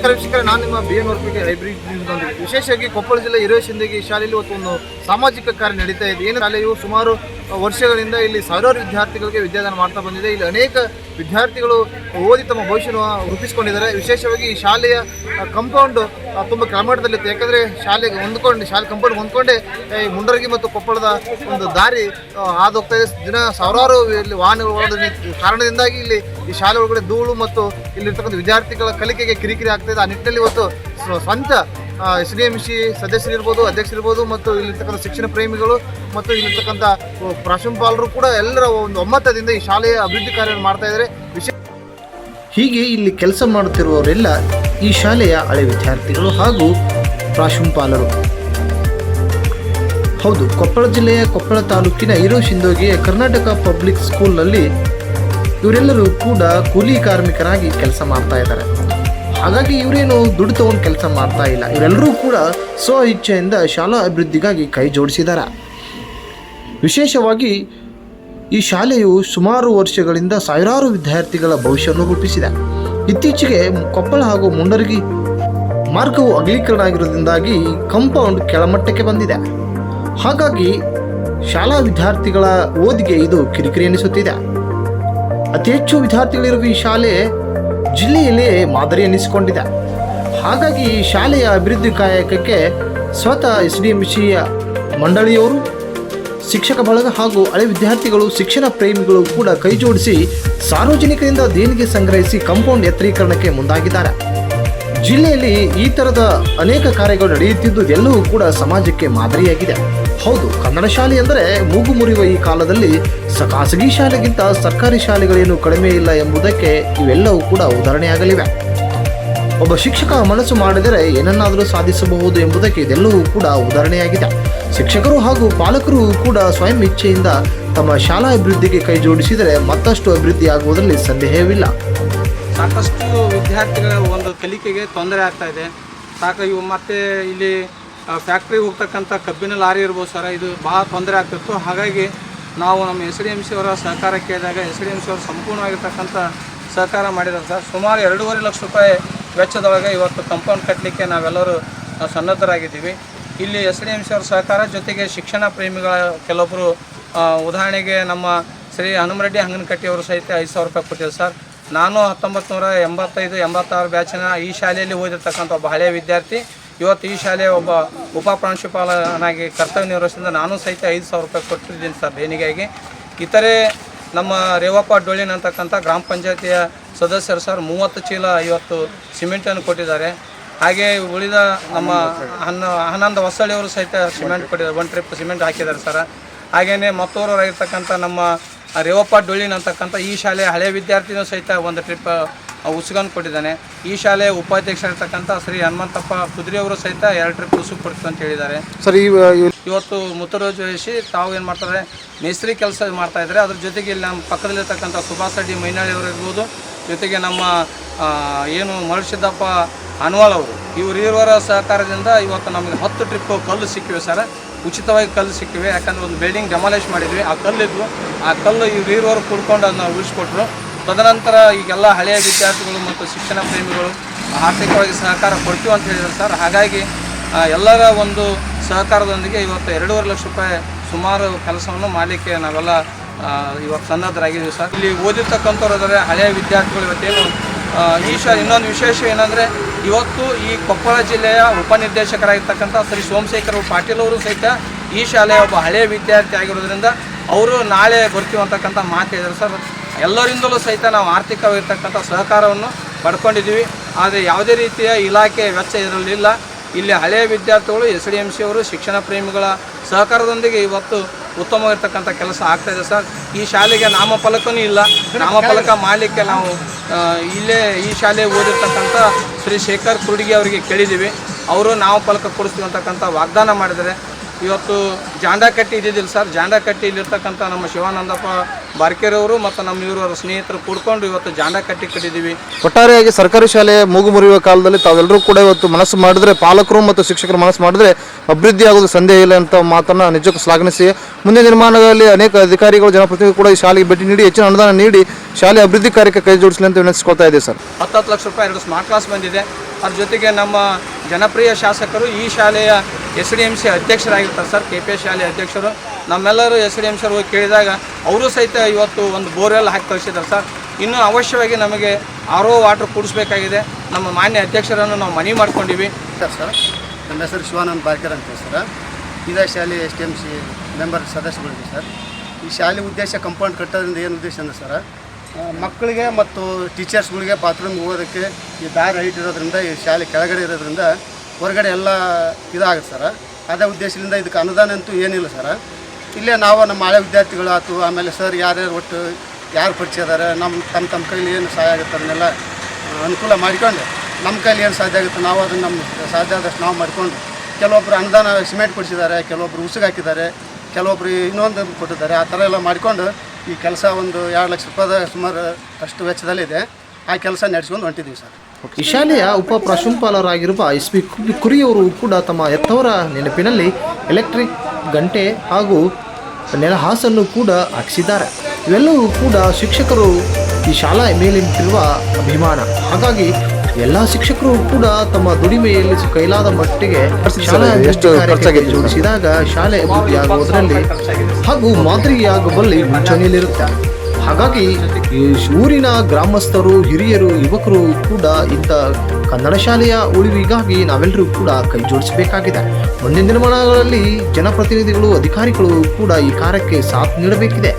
ನಮಸ್ಕಾರ ವೀಕ್ಷಕರೇ, ನಾನು ನಿಮ್ಮ ಬಿ ಎನ್ ವರ್ಪಿಗೆ ಹೈಬ್ರಿಡ್ ವಿಶೇಷವಾಗಿ ಕೊಪ್ಪಳ ಜಿಲ್ಲೆ ಹಿರಿಯ ಶಿಂದಗಿ ಶಾಲೆಯಲ್ಲಿ ಇವತ್ತು ಒಂದು ಸಾಮಾಜಿಕ ಕಾರ್ಯ ನಡೀತಾ ಇದೆ. ಏನು ಶಾಲೆಯು ಸುಮಾರು ವರ್ಷಗಳಿಂದ ಇಲ್ಲಿ ಸಾವಿರಾರು ವಿದ್ಯಾರ್ಥಿಗಳಿಗೆ ವಿದ್ಯಾದಾನ ಮಾಡ್ತಾ ಬಂದಿದೆ. ಇಲ್ಲಿ ಅನೇಕ ವಿದ್ಯಾರ್ಥಿಗಳು ಓದಿ ತಮ್ಮ ಭವಿಷ್ಯವನ್ನು ರೂಪಿಸಿಕೊಂಡಿದ್ದಾರೆ. ವಿಶೇಷವಾಗಿ ಈ ಶಾಲೆಯ ಕಂಪೌಂಡ್ ತುಂಬ ಕೆಳಮಟ್ಟದಲ್ಲಿತ್ತು ಯಾಕಂದರೆ ಶಾಲೆಗೆ ಹೊಂದ್ಕೊಂಡು, ಶಾಲೆ ಕಂಪೌಂಡ್ ಹೊಂದ್ಕೊಂಡೇ ಈ ಮುಂಡರಗಿ ಮತ್ತು ಕೊಪ್ಪಳದ ಒಂದು ದಾರಿ ಹಾದೋಗ್ತಾ ಇದೆ. ದಿನ ಸಾವಿರಾರು ಇಲ್ಲಿ ವಾಹನಗಳು ಕಾರಣದಿಂದಾಗಿ ಇಲ್ಲಿ ಈ ಶಾಲೆ ಒಳಗಡೆ ಧೂಳು ಮತ್ತು ಇಲ್ಲಿರ್ತಕ್ಕಂಥ ವಿದ್ಯಾರ್ಥಿಗಳ ಕಲಿಕೆಗೆ ಕಿರಿಕಿರಿ ಆಗ್ತಾ ಇದೆ. ಆ ನಿಟ್ಟಿನಲ್ಲಿ ಇವತ್ತು ಸ್ವ- ಸ್ವಂತ ಎಸ್ ಡಿ ಎಂ ಸಿ ಸದಸ್ಯರಿರ್ಬೋದು, ಅಧ್ಯಕ್ಷರಿರ್ಬೋದು ಮತ್ತು ಇಲ್ಲಿರ್ತಕ್ಕಂಥ ಶಿಕ್ಷಣ ಪ್ರೇಮಿಗಳು ಮತ್ತು ಇಲ್ಲಿರ್ತಕ್ಕಂಥ ಪ್ರಾಂಶುಪಾಲರು ಕೂಡ ಎಲ್ಲರ ಒಂದು ಒಮ್ಮತದಿಂದ ಈ ಶಾಲೆಯ ಅಭಿವೃದ್ಧಿ ಕಾರ್ಯವನ್ನು ಮಾಡ್ತಾ ಇದ್ದಾರೆ. ಹೀಗೆ ಇಲ್ಲಿ ಕೆಲಸ ಮಾಡುತ್ತಿರುವವರೆಲ್ಲ ಈ ಶಾಲೆಯ ಹಳೆ ವಿದ್ಯಾರ್ಥಿಗಳು ಹಾಗೂ ಪ್ರಾಶುಂಪಾಲರು ಹೌದು, ಕೊಪ್ಪಳ ಜಿಲ್ಲೆಯ ಕೊಪ್ಪಳ ತಾಲೂಕಿನ ಇರೋ ಶಿಂದೋಗಿಯ ಕರ್ನಾಟಕ ಪಬ್ಲಿಕ್ ಸ್ಕೂಲ್ನಲ್ಲಿ ಇವರೆಲ್ಲರೂ ಕೂಡ ಕೂಲಿ ಕಾರ್ಮಿಕರಾಗಿ ಕೆಲಸ ಮಾಡ್ತಾ ಇದ್ದಾರೆ. ಹಾಗಾಗಿ ಇವರೇನು ದುಡ್ಡು ತಗೊಂಡು ಕೆಲಸ ಮಾಡ್ತಾ ಇಲ್ಲ. ಇವರೆಲ್ಲರೂ ಕೂಡ ಸ್ವ ಇಚ್ಛೆಯಿಂದ ಶಾಲಾ ಅಭಿವೃದ್ಧಿಗಾಗಿ ಕೈ ಜೋಡಿಸಿದ್ದಾರೆ. ವಿಶೇಷವಾಗಿ ಈ ಶಾಲೆಯು ಸುಮಾರು ವರ್ಷಗಳಿಂದ ಸಾವಿರಾರು ವಿದ್ಯಾರ್ಥಿಗಳ ಭವಿಷ್ಯವನ್ನು ರೂಪಿಸಿದೆ. ಇತ್ತೀಚೆಗೆ ಕೊಪ್ಪಳ ಹಾಗೂ ಮುಂಡರಗಿ ಮಾರ್ಗವು ಅಗಲೀಕರಣ ಆಗಿರೋದ್ರಿಂದಾಗಿ ಕಾಂಪೌಂಡ್ ಕೆಳಮಟ್ಟಕ್ಕೆ ಬಂದಿದೆ. ಹಾಗಾಗಿ ಶಾಲಾ ವಿದ್ಯಾರ್ಥಿಗಳ ಓದಿಗೆ ಇದು ಕಿರಿಕಿರಿ ಎನಿಸುತ್ತಿದೆ. ಅತಿ ಹೆಚ್ಚು ವಿದ್ಯಾರ್ಥಿಗಳಿರುವ ಈ ಶಾಲೆ ಜಿಲ್ಲೆಯಲ್ಲೇ ಮಾದರಿ ಎನಿಸಿಕೊಂಡಿದೆ. ಹಾಗಾಗಿ ಶಾಲೆಯ ಅಭಿವೃದ್ಧಿ ಕಾಯಕಕ್ಕೆ ಸ್ವತಃ ಎಸ್ ಡಿ ಎಂ ಸಿಯ ಮಂಡಳಿಯವರು, ಶಿಕ್ಷಕ ಬಳಗ ಹಾಗೂ ಹಳೆ ವಿದ್ಯಾರ್ಥಿಗಳು, ಶಿಕ್ಷಣ ಪ್ರೇಮಿಗಳು ಕೂಡ ಕೈಜೋಡಿಸಿ ಸಾರ್ವಜನಿಕರಿಂದ ದೇಣಿಗೆ ಸಂಗ್ರಹಿಸಿ ಕಾಂಪೌಂಡ್ ಎತ್ತರೀಕರಣಕ್ಕೆ ಮುಂದಾಗಿದ್ದಾರೆ. ಜಿಲ್ಲೆಯಲ್ಲಿ ಈ ಥರದ ಅನೇಕ ಕಾರ್ಯಗಳು ನಡೆಯುತ್ತಿದ್ದು ಎಲ್ಲವೂ ಕೂಡ ಸಮಾಜಕ್ಕೆ ಮಾದರಿಯಾಗಿದೆ. ಹೌದು, ಕನ್ನಡ ಶಾಲೆ ಎಂದರೆ ಮೂಗು ಮುರಿಯುವ ಈ ಕಾಲದಲ್ಲಿ ಸ ಖಾಸಗಿ ಶಾಲೆಗಿಂತ ಸರ್ಕಾರಿ ಶಾಲೆಗಳೇನು ಕಡಿಮೆ ಇಲ್ಲ ಎಂಬುದಕ್ಕೆ ಇವೆಲ್ಲವೂ ಕೂಡ ಉದಾಹರಣೆಯಾಗಲಿವೆ. ಒಬ್ಬ ಶಿಕ್ಷಕ ಮನಸ್ಸು ಮಾಡಿದರೆ ಏನನ್ನಾದರೂ ಸಾಧಿಸಬಹುದು ಎಂಬುದಕ್ಕೆ ಇದೆಲ್ಲವೂ ಕೂಡ ಉದಾಹರಣೆಯಾಗಿದೆ. ಶಿಕ್ಷಕರು ಹಾಗೂ ಪಾಲಕರು ಕೂಡ ಸ್ವಯಂ ಇಚ್ಛೆಯಿಂದ ತಮ್ಮ ಶಾಲಾ ಅಭಿವೃದ್ಧಿಗೆ ಕೈ ಜೋಡಿಸಿದರೆ ಮತ್ತಷ್ಟು ಅಭಿವೃದ್ಧಿ ಆಗುವುದರಲ್ಲಿ ಸಂದೇಹವಿಲ್ಲ. ಸಾಕಷ್ಟು ವಿದ್ಯಾರ್ಥಿಗಳ ಒಂದು ಕಲಿಕೆಗೆ ತೊಂದರೆ ಆಗ್ತಾ ಇದೆ. ಸಾಕು ಇವು ಮತ್ತೆ ಇಲ್ಲಿ ಫ್ಯಾಕ್ಟ್ರಿ ಹೋಗ್ತಕ್ಕಂಥ ಕಬ್ಬಿನ ಲಾರಿ ಇರ್ಬೋದು ಸರ್, ಇದು ಭಾಳ ತೊಂದರೆ ಆಗ್ತಿತ್ತು. ಹಾಗಾಗಿ ನಾವು ನಮ್ಮ ಎಸ್ ಡಿ ಎಂ ಸಿ ಅವರ ಸಹಕಾರ ಕೇಳಿದಾಗ ಎಸ್ ಡಿ ಎಂ ಸಿ ಅವರು ಸಂಪೂರ್ಣವಾಗಿರ್ತಕ್ಕಂಥ ಸಹಕಾರ ಮಾಡಿದ್ದಾರೆ ಸರ್. ಸುಮಾರು ಎರಡೂವರೆ ಲಕ್ಷ ರೂಪಾಯಿ ವೆಚ್ಚದೊಳಗೆ ಇವತ್ತು ಕಂಪೌಂಡ್ ಕಟ್ಟಲಿಕ್ಕೆ ನಾವೆಲ್ಲರೂ ಸನ್ನದ್ಧರಾಗಿದ್ದೀವಿ. ಇಲ್ಲಿ ಎಸ್ ಡಿ ಎಂ ಸಿ ಅವರ ಸಹಕಾರ ಜೊತೆಗೆ ಶಿಕ್ಷಣ ಪ್ರೇಮಿಗಳ ಕೆಲವೊಬ್ಬರು ಉದಾಹರಣೆಗೆ ನಮ್ಮ ಶ್ರೀ ಹನುಮರೆಡ್ಡಿ ಹಂಗನಕಟ್ಟಿಯವರು ಸಹಿತ ಐದು ಸಾವಿರ ರೂಪಾಯಿ ಕೊಟ್ಟಿದ್ದಾರೆ ಸರ್. ನಾನು ಹತ್ತೊಂಬತ್ತು ನೂರ ಎಂಬತ್ತೈದು, ಎಂಬತ್ತಾರು ಬ್ಯಾಚಿನ ಈ ಶಾಲೆಯಲ್ಲಿ ಓದಿರ್ತಕ್ಕಂಥ ಒಬ್ಬ ಹಳೆಯ ವಿದ್ಯಾರ್ಥಿ. ಇವತ್ತು ಈ ಶಾಲೆಯ ಒಬ್ಬ ಉಪ ಪ್ರಾಂಶುಪಾಲನಾಗಿ ಕರ್ತವ್ಯ ನಿರ್ವಹಿಸಿದ ನಾನು ಸಹಿತ ಐದು ಸಾವಿರ ರೂಪಾಯಿ ಕೊಟ್ಟಿದ್ದೀನಿ ಸರ್ ದೇಣಿಗೆಯಾಗಿ ಇತರೆ ನಮ್ಮ ರೇವಪ್ಪ ಡೊಳ್ಳಿನ ಅಂತಕ್ಕಂಥ ಗ್ರಾಮ ಪಂಚಾಯತಿಯ ಸದಸ್ಯರು ಸರ್ ಮೂವತ್ತು ಚೀಲ ಇವತ್ತು ಸಿಮೆಂಟನ್ನು ಕೊಟ್ಟಿದ್ದಾರೆ. ಹಾಗೆ ಉಳಿದ ನಮ್ಮ ಹನ್ನ ಹನ್ನೊಂದ ಹೊಸಳಿಯವರು ಸಹಿತ ಸಿಮೆಂಟ್ ಕೊಟ್ಟಿದ್ದಾರೆ. ಒನ್ ಟ್ರಿಪ್ ಸಿಮೆಂಟ್ ಹಾಕಿದ್ದಾರೆ ಸರ್. ಹಾಗೆಯೇ ಮತ್ತೋರವರಾಗಿರ್ತಕ್ಕಂಥ ನಮ್ಮ ರೇವಪ್ಪ ಡೊಳ್ಳಿನ ಅಂತಕ್ಕಂಥ ಈ ಶಾಲೆಯ ಹಳೆಯ ವಿದ್ಯಾರ್ಥಿನೂ ಸಹಿತ ಒಂದು ಟ್ರಿಪ್ ಉಸುಗನ್ನು ಕೊಟ್ಟಿದ್ದಾನೆ. ಈ ಶಾಲೆಯ ಉಪಾಧ್ಯಕ್ಷರಾಗಿರ್ತಕ್ಕಂಥ ಶ್ರೀ ಹನುಮಂತಪ್ಪ ಕುದುರೆಯವರು ಸಹಿತ ಎರಡು ಟ್ರಿಪ್ ಉಸುಕು ಕೊಡ್ತು ಅಂತ ಹೇಳಿದ್ದಾರೆ. ಸರ್ ಇವತ್ತು ಮುತ್ತುರೋಜು ವಹಿಸಿ ತಾವು ಏನು ಮಾಡ್ತಾರೆ ಮೇಸ್ತ್ರಿ ಕೆಲಸ ಮಾಡ್ತಾ ಇದ್ದಾರೆ ಅದ್ರ ಜೊತೆಗೆ ಇಲ್ಲಿ ನಮ್ಮ ಪಕ್ಕದಲ್ಲಿರ್ತಕ್ಕಂಥ ಸುಭಾಷ್ ರೆಡ್ಡಿ ಮೈನಾಳಿ ಅವರು ಜೊತೆಗೆ ನಮ್ಮ ಏನು ಮರುಸಿದ್ದಪ್ಪ ಅನ್ವಾಲ್ ಅವರು ಇವರು ಇರುವರ ಸಹಕಾರದಿಂದ ಇವತ್ತು ನಮಗೆ ಹತ್ತು ಟ್ರಿಪ್ ಕಲ್ಲು ಸಿಕ್ಕಿವೆ ಸರ್. ಉಚಿತವಾಗಿ ಕಲ್ಲು ಸಿಕ್ಕಿವೆ. ಯಾಕಂದ್ರೆ ಒಂದು ಬಿಲ್ಡಿಂಗ್ ಡೆಮಾಲಿಷ್ ಮಾಡಿದ್ವಿ. ಆ ಕಲ್ಲಿದ್ವು ಆ ಕಲ್ಲು ಇವ್ರು ಇರುವವರು ಕುಡ್ಕೊಂಡು ಅದನ್ನ ಉಳಿಸ್ಕೊಟ್ರು. ತದನಂತರ ಈಗೆಲ್ಲ ಹಳೆಯ ವಿದ್ಯಾರ್ಥಿಗಳು ಮತ್ತು ಶಿಕ್ಷಣ ಪ್ರೇಮಿಗಳು ಆರ್ಥಿಕವಾಗಿ ಸಹಕಾರ ಕೊಡ್ತೀವಿ ಅಂತ ಹೇಳಿದ್ರು ಸರ್. ಹಾಗಾಗಿ ಎಲ್ಲರ ಒಂದು ಸಹಕಾರದೊಂದಿಗೆ ಇವತ್ತು ಎರಡೂವರೆ ಲಕ್ಷ ರೂಪಾಯಿ ಸುಮಾರು ಕೆಲಸವನ್ನು ಮಾಡಲಿಕ್ಕೆ ನಾವೆಲ್ಲ ಇವತ್ತು ಸನ್ನದ್ಧರಾಗಿದ್ದೀವಿ ಸರ್. ಇಲ್ಲಿ ಓದಿರ್ತಕ್ಕಂಥವ್ರು ಆದರೆ ಹಳೆಯ ವಿದ್ಯಾರ್ಥಿಗಳು ಇವತ್ತೇನು ಈ ಇನ್ನೊಂದು ವಿಶೇಷ ಏನಂದರೆ ಇವತ್ತು ಈ ಕೊಪ್ಪಳ ಜಿಲ್ಲೆಯ ಉಪನಿರ್ದೇಶಕರಾಗಿರ್ತಕ್ಕಂಥ ಶ್ರೀ ಸೋಮಶೇಖರ್ ಪಾಟೀಲ್ ಅವರು ಸಹಿತ ಈ ಶಾಲೆಯ ಒಬ್ಬ ಹಳೆಯ ವಿದ್ಯಾರ್ಥಿ ಆಗಿರೋದ್ರಿಂದ ಅವರು ನಾಳೆ ಬರ್ತೀವಿ ಅಂತಕ್ಕಂಥ ಮಾತು ಹೇಳಿದ್ರು ಸರ್. ಎಲ್ಲರಿಂದಲೂ ಸಹಿತ ನಾವು ಆರ್ಥಿಕವಾಗಿರ್ತಕ್ಕಂಥ ಸಹಕಾರವನ್ನು ಪಡ್ಕೊಂಡಿದ್ದೀವಿ. ಆದರೆ ಯಾವುದೇ ರೀತಿಯ ಇಲಾಖೆ ವೆಚ್ಚ ಇದರಲ್ಲಿಲ್ಲ ಇಲ್ಲಿ. ಹಳೆಯ ವಿದ್ಯಾರ್ಥಿಗಳು, ಎಸ್ ಡಿ ಎಂ ಸಿ ಅವರು, ಶಿಕ್ಷಣ ಪ್ರೇಮಿಗಳ ಸಹಕಾರದೊಂದಿಗೆ ಇವತ್ತು ಉತ್ತಮವಾಗಿರ್ತಕ್ಕಂಥ ಕೆಲಸ ಆಗ್ತಾ ಇದೆ ಸರ್. ಈ ಶಾಲೆಗೆ ನಾಮಫಲಕನೂ ಇಲ್ಲ. ನಾಮಫಲಕ ಮಾಡಲಿಕ್ಕೆ ನಾವು ಇಲ್ಲೇ ಈ ಶಾಲೆ ಓದಿರ್ತಕ್ಕಂಥ ಶ್ರೀ ಶೇಖರ್ ಕುರುಡಿಗೆ ಅವರಿಗೆ ಕೇಳಿದ್ದೀವಿ. ಅವರು ನಾಮಫಲಕ ಕೊಡಿಸ್ತೀವಿ ಅಂತಕ್ಕಂಥ ವಾಗ್ದಾನ ಮಾಡಿದ್ದಾರೆ. ಇವತ್ತು ಜಾಂಡಾಕಟ್ಟಿ ಇದ್ದಿದ್ದಿಲ್ಲ ಸರ್. ಜಾಂಡಾಕಟ್ಟಿ ಇಲ್ಲಿರ್ತಕ್ಕಂಥ ನಮ್ಮ ಶಿವಾನಂದಪ್ಪ ಬಾರ್ಕೆರವರು ಮತ್ತು ನಮ್ಮ ಇವರು ಸ್ನೇಹಿತರು ಕೂಡ್ಕೊಂಡು ಇವತ್ತು ಜಾಂಡಾಕಟ್ಟಿ ಕಟ್ಟಿದ್ದೀವಿ. ಒಟ್ಟಾರೆಯಾಗಿ ಸರ್ಕಾರಿ ಶಾಲೆ ಮೂಗು ಮುರಿಯುವ ಕಾಲದಲ್ಲಿ ತಾವೆಲ್ಲರೂ ಕೂಡ ಇವತ್ತು ಮನಸ್ಸು ಮಾಡಿದ್ರೆ ಪಾಲಕರು ಮತ್ತು ಶಿಕ್ಷಕರು ಮನಸ್ಸು ಮಾಡಿದ್ರೆ ಅಭಿವೃದ್ಧಿ ಆಗೋದು ಸಂದೇಹ ಇಲ್ಲ ಅಂತ ಮಾತನ್ನು ನಿಜಕ್ಕೂ ಶ್ಲಾಘಿಸಿ. ಮುಂದೆ ನಿರ್ಮಾಣದಲ್ಲಿ ಅನೇಕ ಅಧಿಕಾರಿಗಳು ಜನಪ್ರತಿನಿಧಿಗಳು ಕೂಡ ಈ ಶಾಲೆಗೆ ಭೇಟಿ ನೀಡಿ ಹೆಚ್ಚಿನ ಅನುದಾನ ನೀಡಿ ಶಾಲೆ ಅಭಿವೃದ್ಧಿ ಕಾರ್ಯಕ್ಕೆ ಕೈ ಜೋಡಿಸಲಿ ಅಂತ ವಿನಂತಿಸ್ಕೊಳ್ತಾ ಇದೆ ಸರ್. ಹತ್ತು ಹತ್ತು ಲಕ್ಷ ರೂಪಾಯಿ ಎರಡು ಸ್ಮಾರ್ಟ್ ಕ್ಲಾಸ್ ಬಂದಿದೆ. ಅದ್ರ ಜೊತೆಗೆ ನಮ್ಮ ಜನಪ್ರಿಯ ಶಾಸಕರು ಈ ಶಾಲೆಯ ಎಸ್ ಡಿ ಎಂ ಸಿ ಅಧ್ಯಕ್ಷರಾಗಿರ್ತಾರೆ ಸರ್, ಕೆ ಪಿ ಎಸ್ ಶಾಲೆ ಅಧ್ಯಕ್ಷರು. ನಮ್ಮೆಲ್ಲರೂ ಎಸ್ ಡಿ ಎಂ ಸಿ ಹೋಗಿ ಕೇಳಿದಾಗ ಅವರು ಸಹಿತ ಇವತ್ತು ಒಂದು ಬೋರ್ವೆಲ್ ಹಾಕಿ ಕಳಿಸಿದ್ದಾರೆ ಸರ್. ಇನ್ನೂ ಅವಶ್ಯವಾಗಿ ನಮಗೆ ಆರ್ ವಾಟರ್ ಕೂಡಿಸ್ಬೇಕಾಗಿದೆ. ನಮ್ಮ ಮಾನ್ಯ ಅಧ್ಯಕ್ಷರನ್ನು ನಾವು ಮನವಿ ಮಾಡ್ಕೊಂಡಿವಿ. ಸರ್ ಸರ್ ನನ್ನ ಹೆಸರು ಶಿವಾನಂದ್ ಬಾರ್ಕರ್ ಅಂತ ಸರ್. ಇದೇ ಶಾಲೆ S D M C member ಸದಸ್ಯಗಳಿಗೆ sir. ಈ ಶಾಲೆ ಉದ್ದೇಶ ಕಂಪೌಂಡ್ ಕಟ್ಟೋದ್ರಿಂದ ಏನು ಉದ್ದೇಶ ಅಂದರೆ ಸರ್ ಮಕ್ಕಳಿಗೆ ಮತ್ತು ಟೀಚರ್ಸ್ಗಳಿಗೆ ಬಾತ್ರೂಮ್ಗೆ ಹೋಗೋದಕ್ಕೆ ಈ ದಾರಿ ಹೈಟ್ ಇರೋದ್ರಿಂದ, ಈ ಶಾಲೆ ಕೆಳಗಡೆ ಇರೋದ್ರಿಂದ ಹೊರಗಡೆ ಎಲ್ಲ ಇದಾಗುತ್ತೆ ಸರ್. ಅದೇ ಉದ್ದೇಶದಿಂದ ಇದಕ್ಕೆ ಅನುದಾನ ಅಂತೂ ಏನಿಲ್ಲ ಸರ್. ಇಲ್ಲೇ ನಾವು ನಮ್ಮ ಹಳೆ ವಿದ್ಯಾರ್ಥಿಗಳು ಆಯ್ತು ಆಮೇಲೆ ಸರ್ ಯಾರ್ಯಾರು ಒಟ್ಟು ಯಾರು ಪರಿಚಯ ಇದ್ದಾರೆ ನಮ್ಮ ತಮ್ಮ ತಮ್ಮ ಕೈಲಿ ಏನು ಸಹಾಯ ಆಗುತ್ತೆ ಅದನ್ನೆಲ್ಲ ಅನುಕೂಲ ಮಾಡಿಕೊಂಡು ನಮ್ಮ ಕೈಲಿ ಏನು ಸಾಧ್ಯ ಆಗುತ್ತೆ ನಾವು ಅದನ್ನು ನಮ್ಮ ಸಾಧ್ಯ ಆದಷ್ಟು ನಾವು ಮಾಡಿಕೊಂಡು ಕೆಲವೊಬ್ಬರು ಅನುದಾನ ಸಿಮೆಂಟ್ ಕೊಡಿಸಿದ್ದಾರೆ ಕೆಲವೊಬ್ಬರು ಉಸುಗೆ ಹಾಕಿದ್ದಾರೆ ಕೆಲವೊಬ್ಬರು ಇನ್ನೊಂದು ಕೊಟ್ಟಿದ್ದಾರೆ, ಆ ಥರ ಎಲ್ಲ ಮಾಡಿಕೊಂಡು ಈ ಕೆಲಸ ಒಂದು ಎರಡು ಲಕ್ಷ ರೂಪಾಯಿದ ಸುಮಾರು ಅಷ್ಟು ವೆಚ್ಚದಲ್ಲಿದೆ ಆ ಕೆಲಸ ನಡೆಸ್ಕೊಂಡು ಹೊಂಟಿದ್ದೀವಿ ಸರ್. ಈ ಶಾಲೆಯ ಉಪ ಪ್ರಾಶುಂಪಾಲರಾಗಿರುವ ಎಸ್ ಪಿ ಕುರಿಯವರು ಕೂಡ ತಮ್ಮ ಎತ್ತವರ ನೆನಪಿನಲ್ಲಿ ಎಲೆಕ್ಟ್ರಿಕ್ ಗಂಟೆ ಹಾಗೂ ನೆಲಹಾಸನ್ನು ಕೂಡ ಹಾಕಿಸಿದ್ದಾರೆ. ಇವೆಲ್ಲವೂ ಕೂಡ ಶಿಕ್ಷಕರು ಈ ಶಾಲಾ ಮೇಲಿಟ್ಟಿರುವ ಅಭಿಮಾನ. ಹಾಗಾಗಿ ಎಲ್ಲ ಶಿಕ್ಷಕರು ಕೂಡ ತಮ್ಮ ದುಡಿಮೆಯಲ್ಲಿ ಕೈಲಾದ ಮಟ್ಟಿಗೆ ಶಾಲಾ? ಜೋಡಿಸಿದಾಗ ಶಾಲೆ ಅಭಿವೃದ್ಧಿಯಾಗುವುದರಲ್ಲಿ ಹಾಗೂ ಮಾದರಿಯಾಗುವಲ್ಲಿ ಮುಂಚೂಣಿಯಲ್ಲಿರುತ್ತೆ. ಹಾಗಾಗಿ ಊರಿನ ಗ್ರಾಮಸ್ಥರು, ಹಿರಿಯರು, ಯುವಕರು ಕೂಡ ಇಂಥ ಕನ್ನಡ ಶಾಲೆಯ ಉಳಿವಿಗಾಗಿ ನಾವೆಲ್ಲರೂ ಕೂಡ ಕೈ ಜೋಡಿಸಬೇಕಾಗಿದೆ. ಮುಂದಿನ ದಿನಮಾನಗಳಲ್ಲಿ ಜನಪ್ರತಿನಿಧಿಗಳು, ಅಧಿಕಾರಿಗಳು ಕೂಡ ಈ ಕಾರ್ಯಕ್ಕೆ ಸಾಥ್ ನೀಡಬೇಕಿದೆ.